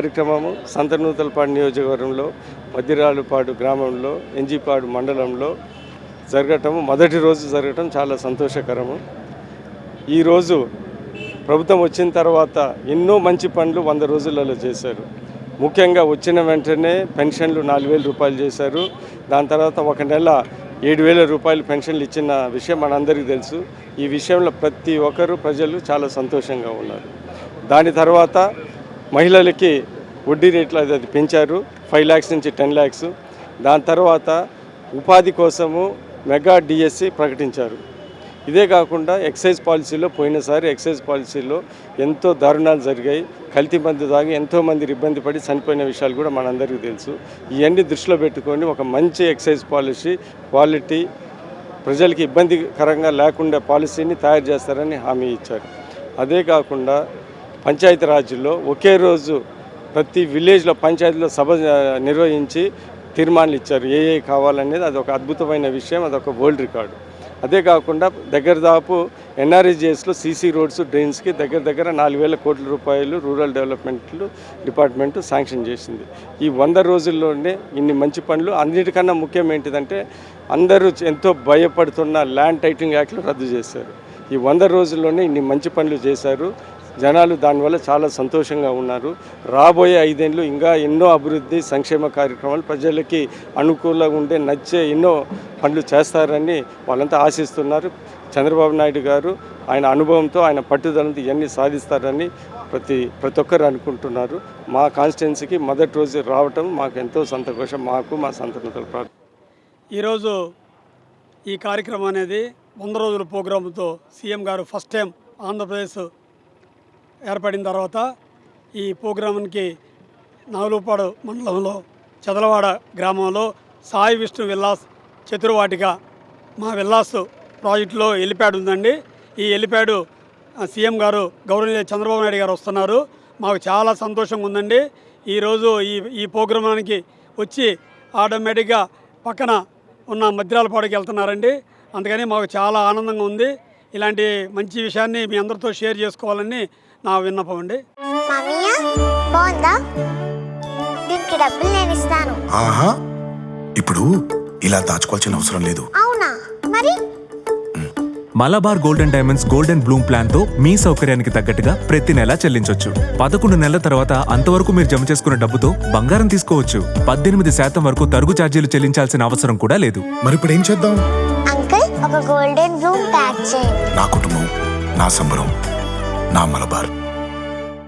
కార్యక్రమము సంతనూతలపాడు నియోజకవర్గంలో మధ్యరాలుపాడు గ్రామంలో ఎంజిపాడు మండలంలో జరగటం మొదటి రోజు జరగటం చాలా సంతోషకరము. ఈరోజు ప్రభుత్వం వచ్చిన తర్వాత ఎన్నో మంచి పనులు వంద రోజులలో చేశారు. ముఖ్యంగా వచ్చిన వెంటనే పెన్షన్లు నాలుగు వేల రూపాయలు చేశారు. దాని తర్వాత ఒక నెల ఏడు వేల రూపాయలు పెన్షన్లు ఇచ్చిన విషయం మనందరికీ తెలుసు. ఈ విషయంలో ప్రతి ఒక్కరు ప్రజలు చాలా సంతోషంగా ఉన్నారు. దాని తర్వాత మహిళలకి వడ్డీ రేట్లు అది అది పెంచారు. ఫైవ్ ల్యాక్స్ నుంచి టెన్ ల్యాక్స్. దాని తర్వాత ఉపాధి కోసము మెగా డిఎస్సి ప్రకటించారు. ఇదే కాకుండా ఎక్సైజ్ పాలసీలో పోయినసారి ఎక్సైజ్ పాలసీలో ఎంతో దారుణాలు జరిగాయి. కల్తీ మందు తాగి ఎంతోమంది ఇబ్బంది పడి చనిపోయిన విషయాలు కూడా మనందరికీ తెలుసు. ఇవన్నీ దృష్టిలో పెట్టుకొని ఒక మంచి ఎక్సైజ్ పాలసీ క్వాలిటీ ప్రజలకి ఇబ్బందికరంగా లేకుండా పాలసీని తయారు చేస్తారని హామీ ఇచ్చారు. అదే కాకుండా పంచాయతీరాజ్లో ఒకే రోజు ప్రతి విలేజ్లో పంచాయతీలో సభ నిర్వహించి తీర్మానాలు ఇచ్చారు. ఏ ఏ కావాలనేది అది ఒక అద్భుతమైన విషయం అదొక వరల్డ్ రికార్డు. అదే కాకుండా దగ్గర దాపు ఎన్ఆర్ఈజిఎస్లో సీసీ రోడ్స్ డ్రైన్స్కి దగ్గర దగ్గర నాలుగు వేల కోట్ల రూపాయలు రూరల్ డెవలప్మెంట్లు డిపార్ట్మెంట్ శాంక్షన్ చేసింది. ఈ వంద రోజుల్లోనే ఇన్ని మంచి పనులు అన్నిటికన్నా ముఖ్యం ఏంటిదంటే అందరూ ఎంతో భయపడుతున్న ల్యాండ్ టైటింగ్ యాక్ట్లు రద్దు చేశారు. ఈ వంద రోజుల్లోనే ఇన్ని మంచి పనులు చేశారు. జనాలు దానివల్ల చాలా సంతోషంగా ఉన్నారు. రాబోయే ఐదేళ్ళు ఇంకా ఎన్నో అభివృద్ధి సంక్షేమ కార్యక్రమాలు ప్రజలకి అనుకూలంగా ఉండే నచ్చే ఎన్నో పనులు చేస్తారని వాళ్ళంతా ఆశిస్తున్నారు. చంద్రబాబు నాయుడు గారు ఆయన అనుభవంతో ఆయన పట్టుదలతో ఇవన్నీ సాధిస్తారని ప్రతి ప్రతి ఒక్కరు అనుకుంటున్నారు. మా కాన్స్టిట్యున్సీకి మొదటి రోజు రావటం మాకు ఎంతో సంతోషం. మాకు మా సంతనతలు ప్రార్థన ఈరోజు ఈ కార్యక్రమం అనేది వంద రోజుల ప్రోగ్రాంతో సీఎం గారు ఫస్ట్ టైం ఆంధ్రప్రదేశ్ ఏర్పడిన తర్వాత ఈ ప్రోగ్రాంకి నాగులపాడు మండలంలో చదలవాడ గ్రామంలో సాయి విష్ణు విల్లాస్ చతుర్వాటిక మా విల్లాస్ ప్రాజెక్టులో హెలిప్యాడ్ ఉందండి. ఈ హెలిప్యాడ్ సీఎం గారు గౌరవనీయ చంద్రబాబు నాయుడు గారు వస్తున్నారు. మాకు చాలా సంతోషంగా ఉందండి. ఈరోజు ఈ ఈ ప్రోగ్రామానికి వచ్చి ఆటోమేటిక్గా పక్కన ఉన్న మద్రాలపాడుకి వెళ్తున్నారండి. అందుకని మాకు చాలా ఆనందంగా ఉంది. ఇలాంటి మంచి విషయాన్ని మీ అందరితో షేర్ చేసుకోవాలని నా విన్నపం అండి. ఆహా ఇప్పుడు ఇలా దాచుకోవాల్సిన అవసరం లేదు. Malabar golden diamonds golden bloom ప్లాన్తో మీ సౌకర్యానికి తగ్గట్టుగా ప్రతి నెలా చెల్లించవచ్చు పదకొండు నెలల తర్వాత అంతవరకు మీరు జమ చేసుకున్న డబ్బుతో బంగారం తీసుకోవచ్చు. పద్దెనిమిది శాతం వరకు తరుగు ఛార్జీలు చెల్లించాల్సిన అవసరం కూడా లేదు. మరి ఇప్పుడు ఏం చేద్దాం స్పార్కిల్ ఒక గోల్డెన్ బ్లూమ్ ప్యాక్ చేయండి నా కుటుంబం నా సంబరం నా మలబార్.